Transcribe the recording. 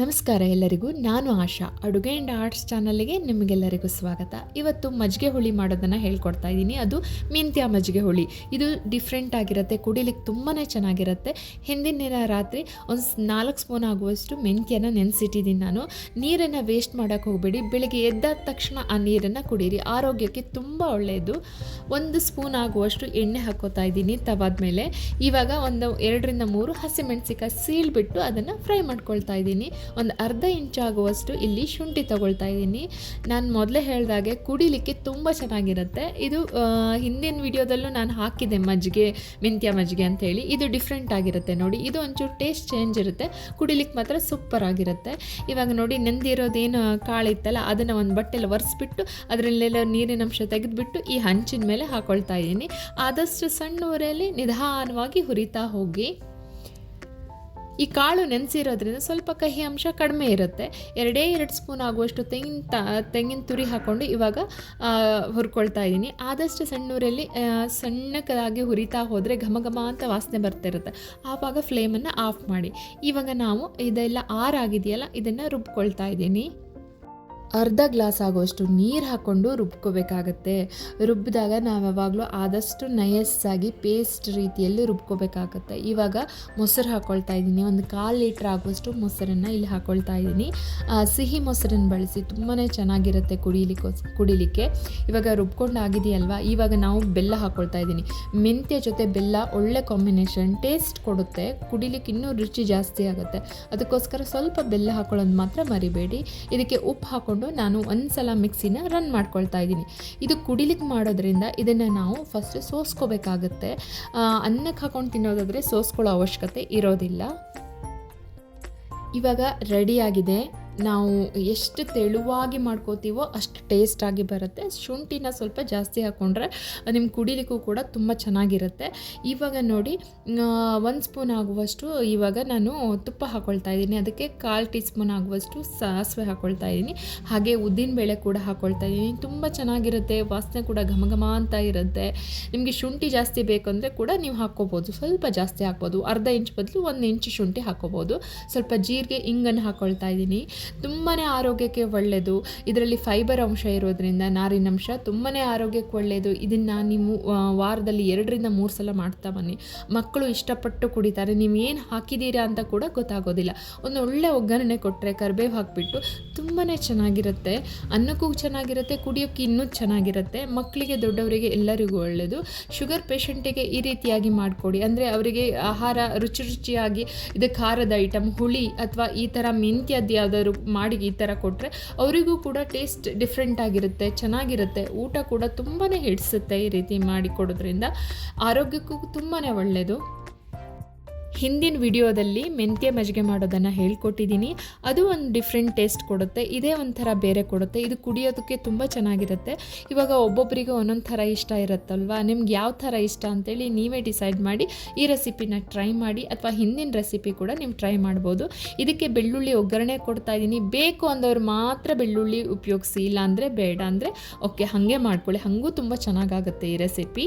ನಮಸ್ಕಾರ ಎಲ್ಲರಿಗೂ, ನಾನು ಆಶಾ. ಅಡುಗೆ ಆ್ಯಂಡ್ ಆರ್ಟ್ಸ್ ಚಾನಲ್ಗೆ ನಿಮಗೆಲ್ಲರಿಗೂ ಸ್ವಾಗತ. ಇವತ್ತು ಮಜ್ಜಿಗೆ ಹುಳಿ ಮಾಡೋದನ್ನು ಹೇಳ್ಕೊಡ್ತಾ ಇದ್ದೀನಿ. ಅದು ಮೆಂತ್ಯ ಮಜ್ಜಿಗೆ ಹುಳಿ. ಇದು ಡಿಫ್ರೆಂಟ್ ಆಗಿರುತ್ತೆ, ಕುಡಿಲಿಕ್ಕೆ ತುಂಬಾ ಚೆನ್ನಾಗಿರುತ್ತೆ. ಹಿಂದಿನ ದಿನ ರಾತ್ರಿ ಒಂದು ನಾಲ್ಕು ಸ್ಪೂನ್ ಆಗುವಷ್ಟು ಮೆಂತ್ಯನ ನೆನೆಸಿಟ್ಟಿದ್ದೀನಿ ನಾನು. ನೀರನ್ನು ವೇಸ್ಟ್ ಮಾಡೋಕ್ಕೆ ಹೋಗಬೇಡಿ. ಬೆಳಿಗ್ಗೆ ಎದ್ದಾದ ತಕ್ಷಣ ಆ ನೀರನ್ನು ಕುಡೀರಿ. ಆರೋಗ್ಯಕ್ಕೆ ತುಂಬ ಒಳ್ಳೆಯದು ಒಂದು ಸ್ಪೂನ್ ಆಗುವಷ್ಟು ಎಣ್ಣೆ ಹಾಕೋತಾ ಇದ್ದೀನಿ ತವಾದ ಮೇಲೆ ಇವಾಗ ಒಂದು ಎರಡರಿಂದ ಮೂರು ಹಸಿಮೆಣಸಿಕಾಯಿ ಸೀಳ್ಬಿಟ್ಟು ಅದನ್ನು ಫ್ರೈ ಮಾಡ್ಕೊಳ್ತಾ ಇದ್ದೀನಿ. ಒಂದು ಅರ್ಧ ಇಂಚಾಗುವಷ್ಟು ಇಲ್ಲಿ ಶುಂಠಿ ತಗೊಳ್ತಾ ಇದ್ದೀನಿ. ನಾನು ಮೊದಲೇ ಹೇಳಿದಾಗೆ ಕುಡಿಲಿಕ್ಕೆ ತುಂಬ ಚೆನ್ನಾಗಿರುತ್ತೆ. ಇದು ಹಿಂದಿನ ವಿಡಿಯೋದಲ್ಲೂ ನಾನು ಹಾಕಿದೆ ಮಜ್ಜಿಗೆ, ಮೆಂತ್ಯ ಮಜ್ಜಿಗೆ ಅಂತೇಳಿ. ಇದು ಡಿಫ್ರೆಂಟ್ ಆಗಿರುತ್ತೆ ನೋಡಿ. ಇದು ಒಂಚೂರು ಟೇಸ್ಟ್ ಚೇಂಜ್ ಇರುತ್ತೆ. ಕುಡಿಲಿಕ್ಕೆ ಮಾತ್ರ ಸೂಪರ್ ಆಗಿರುತ್ತೆ. ಇವಾಗ ನೋಡಿ ನೆಂದಿರೋದೇನು ಕಾಳಿತ್ತಲ್ಲ ಅದನ್ನು ಒಂದು ಬಟ್ಟೆಲ್ಲ ಒರೆಸ್ಬಿಟ್ಟು, ಅದರಲ್ಲೆಲ್ಲ ನೀರಿನ ಅಂಶ ತೆಗೆದುಬಿಟ್ಟು ಈ ಹಂಚಿನ ಮೇಲೆ ಹಾಕೊಳ್ತಾ ಇದ್ದೀನಿ. ಆದಷ್ಟು ಸಣ್ಣ ಉರಿಯಲ್ಲಿ ನಿಧಾನವಾಗಿ ಹುರಿತಾ ಹೋಗಿ. ಈ ಕಾಳು ನೆನೆಸಿರೋದ್ರಿಂದ ಸ್ವಲ್ಪ ಕಹಿ ಅಂಶ ಕಡಿಮೆ ಇರುತ್ತೆ. ಎರಡೇ ಎರಡು ಸ್ಪೂನ್ ಆಗುವಷ್ಟು ತೆಂಗಿನ ತ, ತೆಂಗಿನ ತುರಿ ಹಾಕ್ಕೊಂಡು ಇವಾಗ ಹುರ್ಕೊಳ್ತಾ ಇದ್ದೀನಿ. ಆದಷ್ಟು ಸಣ್ಣೂರಲ್ಲಿ ಸಣ್ಣಕ್ಕಾಗಿ ಹುರಿತಾ ಹೋದರೆ ಘಮ ಘಮ ಅಂತ ವಾಸನೆ ಬರ್ತಿರುತ್ತೆ ಆವಾಗ ಫ್ಲೇಮನ್ನು ಆಫ್ ಮಾಡಿ. ಇವಾಗ ನಾವು ಇದೆಲ್ಲ ಆರಾಗಿದೆಯಲ್ಲ, ಇದನ್ನು ರುಬ್ಕೊಳ್ತಾ ಇದ್ದೀನಿ. ಅರ್ಧ ಗ್ಲಾಸ್ ಆಗುವಷ್ಟು ನೀರು ಹಾಕ್ಕೊಂಡು ರುಬ್ಕೋಬೇಕಾಗತ್ತೆ. ರುಬ್ಬಿದಾಗ ನಾವು ಯಾವಾಗಲೂ ಆದಷ್ಟು ನಯಸ್ಸಾಗಿ ಪೇಸ್ಟ್ ರೀತಿಯಲ್ಲಿ ರುಬ್ಕೋಬೇಕಾಗತ್ತೆ. ಇವಾಗ ಮೊಸರು ಹಾಕ್ಕೊಳ್ತಾ ಇದ್ದೀನಿ. ಒಂದು ಕಾಲು ಲೀಟ್ರ್ ಆಗುವಷ್ಟು ಮೊಸರನ್ನು ಇಲ್ಲಿ ಹಾಕ್ಕೊಳ್ತಾ ಇದ್ದೀನಿ. ಸಿಹಿ ಮೊಸರನ್ನು ಬಳಸಿ ತುಂಬಾ ಚೆನ್ನಾಗಿರುತ್ತೆ ಕುಡಿಲಿಕ್ಕೋಸ್ ಕುಡಿಲಿಕ್ಕೆ. ಇವಾಗ ರುಬ್ಕೊಂಡು ಆಗಿದೆಯಲ್ವಾ? ಇವಾಗ ನಾವು ಬೆಲ್ಲ ಹಾಕ್ಕೊಳ್ತಾ ಇದ್ದೀನಿ. ಮೆಂತ್ಯ ಜೊತೆ ಬೆಲ್ಲ ಒಳ್ಳೆ ಕಾಂಬಿನೇಷನ್. ಟೇಸ್ಟ್ ಕೊಡುತ್ತೆ. ಕುಡಿಲಿಕ್ಕೆ ಇನ್ನೂ ರುಚಿ ಜಾಸ್ತಿ ಆಗುತ್ತೆ. ಅದಕ್ಕೋಸ್ಕರ ಸ್ವಲ್ಪ ಬೆಲ್ಲ ಹಾಕ್ಕೊಳ್ಳೋದು ಮಾತ್ರ ಮರಿಬೇಡಿ. ಇದಕ್ಕೆ ಉಪ್ಪು ಹಾಕ್ಕೊಂಡು ನಾನು ಒಂದು ಸಲ ಮಿಕ್ಸಿನ ರನ್ ಮಾಡ್ಕೊಳ್ತಾ ಇದ್ದೀನಿ. ಇದು ಕುಡಿಲಿಕ್ಕೆ ಮಾಡೋದ್ರಿಂದ ಇದನ್ನು ನಾವು ಫಸ್ಟ್ ಸೋಸ್ಕೋಬೇಕಾಗುತ್ತೆ. ಅನ್ನಕ್ಕೆ ಹಾಕೊಂಡು ತಿನ್ನೋದಾದರೆ ಸೋಸ್ಕೊಳ್ಳೋ ಅವಶ್ಯಕತೆ ಇರೋದಿಲ್ಲ. ಇವಾಗ ರೆಡಿಯಾಗಿದೆ ನಾವು ಎಷ್ಟು ತೆಳುವಾಗಿ ಮಾಡ್ಕೋತೀವೋ ಅಷ್ಟು ಟೇಸ್ಟಾಗಿ ಬರುತ್ತೆ. ಶುಂಠಿನ ಸ್ವಲ್ಪ ಜಾಸ್ತಿ ಹಾಕ್ಕೊಂಡ್ರೆ ನಿಮ್ಗೆ ಕುಡಿಲಿಕ್ಕೂ ಕೂಡ ತುಂಬ ಚೆನ್ನಾಗಿರುತ್ತೆ. ಇವಾಗ ನೋಡಿ ಒಂದು ಸ್ಪೂನ್ ಆಗುವಷ್ಟು ಇವಾಗ ನಾನು ತುಪ್ಪ ಹಾಕ್ಕೊಳ್ತಾ ಇದ್ದೀನಿ. ಅದಕ್ಕೆ ಕಾಲು ಟೀ ಸ್ಪೂನ್ ಆಗುವಷ್ಟು ಸಾಸಿವೆ ಹಾಕ್ಕೊಳ್ತಾ ಇದ್ದೀನಿ. ಹಾಗೆ ಉದ್ದಿನಬೇಳೆ ಕೂಡ ಹಾಕ್ಕೊಳ್ತಾ ಇದ್ದೀನಿ. ತುಂಬ ಚೆನ್ನಾಗಿರುತ್ತೆ. ವಾಸನೆ ಕೂಡ ಘಮ ಘಮ ಅಂತ ಇರುತ್ತೆ. ನಿಮಗೆ ಶುಂಠಿ ಜಾಸ್ತಿ ಬೇಕಂದರೆ ಕೂಡ ನೀವು ಹಾಕ್ಕೋಬೋದು. ಸ್ವಲ್ಪ ಜಾಸ್ತಿ ಹಾಕ್ಬೋದು. ಅರ್ಧ ಇಂಚ್ ಬದಲು ಒಂದು ಇಂಚು ಶುಂಠಿ ಹಾಕ್ಕೋಬೋದು. ಸ್ವಲ್ಪ ಜೀರಿಗೆ ಇಂಗನ್ನು ಹಾಕ್ಕೊಳ್ತಾ ಇದ್ದೀನಿ. ತುಂಬಾ ಆರೋಗ್ಯಕ್ಕೆ ಒಳ್ಳೆಯದು ಇದರಲ್ಲಿ ಫೈಬರ್ ಅಂಶ ಇರೋದ್ರಿಂದ ನಾರಿನಂಶ ತುಂಬಾ ಆರೋಗ್ಯಕ್ಕೆ ಒಳ್ಳೆಯದು ಇದನ್ನು ನೀವು ವಾರದಲ್ಲಿ ಎರಡರಿಂದ ಮೂರು ಸಲ ಮಾಡ್ತಾ ಬನ್ನಿ. ಮಕ್ಕಳು ಇಷ್ಟಪಟ್ಟು ಕುಡಿತಾರೆ. ನೀವು ಏನು ಹಾಕಿದ್ದೀರಾ ಅಂತ ಕೂಡ ಗೊತ್ತಾಗೋದಿಲ್ಲ. ಒಂದು ಒಳ್ಳೆ ಒಗ್ಗರಣೆ ಕೊಟ್ಟರೆ ಕರಿಬೇವು ಹಾಕಿಬಿಟ್ಟು ತುಂಬಾ ಚೆನ್ನಾಗಿರುತ್ತೆ. ಅನ್ನಕ್ಕೂ ಚೆನ್ನಾಗಿರುತ್ತೆ, ಕುಡಿಯೋಕ್ಕೆ ಇನ್ನೂ ಚೆನ್ನಾಗಿರುತ್ತೆ. ಮಕ್ಕಳಿಗೆ, ದೊಡ್ಡವರಿಗೆ ಎಲ್ಲರಿಗೂ ಒಳ್ಳೆಯದು ಶುಗರ್ ಪೇಷಂಟಿಗೆ ಈ ರೀತಿಯಾಗಿ ಮಾಡಿಕೊಡಿ. ಅಂದರೆ ಅವರಿಗೆ ಆಹಾರ ರುಚಿ ರುಚಿಯಾಗಿ, ಇದು ಖಾರದ ಐಟಮ್ ಹುಳಿ ಅಥವಾ ಈ ಥರ ಮೆಂತ್ಯದ್ದು ಯಾವ್ದಾದ್ರು ಮಾಡಿ ಈ ಥರ ಕೊಟ್ಟರೆ ಅವರಿಗೂ ಕೂಡ ಟೇಸ್ಟ್ ಡಿಫ್ರೆಂಟ್ ಆಗಿರುತ್ತೆ, ಚೆನ್ನಾಗಿರುತ್ತೆ. ಊಟ ಕೂಡ ತುಂಬಾ ಹಿಡಿಸುತ್ತೆ ಈ ರೀತಿ ಮಾಡಿ ಕೊಡೋದ್ರಿಂದ. ಆರೋಗ್ಯಕ್ಕೂ ತುಂಬಾ ಒಳ್ಳೆಯದು ಹಿಂದಿನ ವಿಡಿಯೋದಲ್ಲಿ ಮೆಂತ್ಯ ಮಜ್ಜಿಗೆ ಮಾಡೋದನ್ನು ಹೇಳ್ಕೊಟ್ಟಿದ್ದೀನಿ. ಅದು ಒಂದು ಡಿಫ್ರೆಂಟ್ ಟೇಸ್ಟ್ ಕೊಡುತ್ತೆ. ಇದೇ ಒಂಥರ ಬೇರೆ ಕೊಡುತ್ತೆ. ಇದು ಕುಡಿಯೋದಕ್ಕೆ ತುಂಬ ಚೆನ್ನಾಗಿರುತ್ತೆ. ಇವಾಗ ಒಬ್ಬೊಬ್ಬರಿಗೆ ಒಂದೊಂದು ಥರ ಇಷ್ಟ ಇರುತ್ತಲ್ವಾ? ನಿಮ್ಗೆ ಯಾವ ಥರ ಇಷ್ಟ ಅಂತೇಳಿ ನೀವೇ ಡಿಸೈಡ್ ಮಾಡಿ, ಈ ರೆಸಿಪಿನ ಟ್ರೈ ಮಾಡಿ, ಅಥವಾ ಹಿಂದಿನ ರೆಸಿಪಿ ಕೂಡ ನೀವು ಟ್ರೈ ಮಾಡ್ಬೋದು. ಇದಕ್ಕೆ ಬೆಳ್ಳುಳ್ಳಿ ಒಗ್ಗರಣೆ ಕೊಡ್ತಾ ಇದ್ದೀನಿ. ಬೇಕು ಅಂದವ್ರು ಮಾತ್ರ ಬೆಳ್ಳುಳ್ಳಿ ಉಪಯೋಗಿಸಿ ಇಲ್ಲ ಅಂದರೆ ಬೇಡ ಅಂದರೆ, ಓಕೆ, ಹಾಗೆ ಮಾಡ್ಕೊಳ್ಳಿ. ಹಾಗೂ ತುಂಬ ಚೆನ್ನಾಗಾಗುತ್ತೆ ಈ ರೆಸಿಪಿ